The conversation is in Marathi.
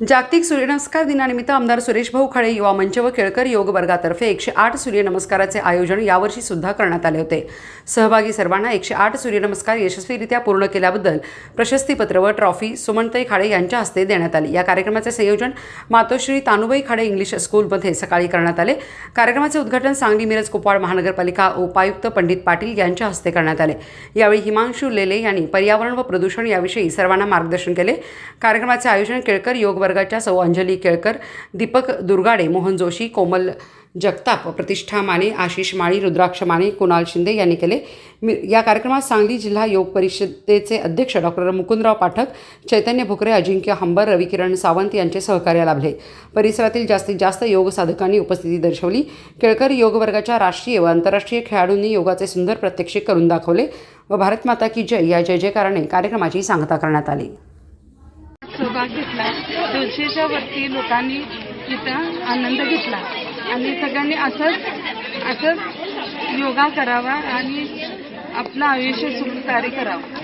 जागतिक सूर्यनमस्कार दिनानिमित्त आमदार सुरेश भाऊ खाडे युवा मंच व केळकर योग वर्गातर्फे एकशे आठ सूर्यनमस्काराचे आयोजन यावर्षी सुद्धा करण्यात आले होते. सहभागी सर्वांना एकशे आठ सूर्यनमस्कार यशस्वीरित्या पूर्ण केल्याबद्दल प्रशस्तीपत्र व ट्रॉफी सुमनताई खाडे यांच्या हस्ते देण्यात आली. या कार्यक्रमाचे संयोजन मातोश्री तानुबाई खाडे इंग्लिश स्कूलमध्ये सकाळी करण्यात आले. कार्यक्रमाचे उद्घाटन सांगली मिरज कुपवाड महानगरपालिका उपायुक्त पंडित पाटील यांच्या हस्ते करण्यात आले. यावेळी हिमांशू लेले यांनी पर्यावरण व प्रदूषण याविषयी सर्वांना मार्गदर्शन केले. कार्यक्रमाचे आयोजन केळकर योग वर्गाच्या सौ अंजली केळकर दीपक दुर्गाडे मोहन जोशी कोमल जगताप प्रतिष्ठा माने आशिष माळी रुद्राक्ष माने कुणाल शिंदे यांनी केले. मी या कार्यक्रमात सांगली जिल्हा योग परिषदेचे अध्यक्ष डॉक्टर मुकुंदराव पाठक चैतन्य भुकरे अजिंक्य हंबर रविकिरण सावंत यांचे सहकार्य लाभले. परिसरातील जास्तीत जास्त योग साधकांनी उपस्थिती दर्शवली. केळकर योग वर्गाच्या राष्ट्रीय व आंतरराष्ट्रीय खेळाडूंनी योगाचे सुंदर प्रात्यक्षिक करून दाखवले व भारत माता की जय या जय जयकाराने कार्यक्रमाची सांगता करण्यात आली. सहभाग घेतला. दोनशेच्या वरती लोकांनी तिथं आनंद घेतला. आणि सगळ्यांनी असंच असंच योगा करावा आणि आपलं आयुष्य सुखकारी करावं.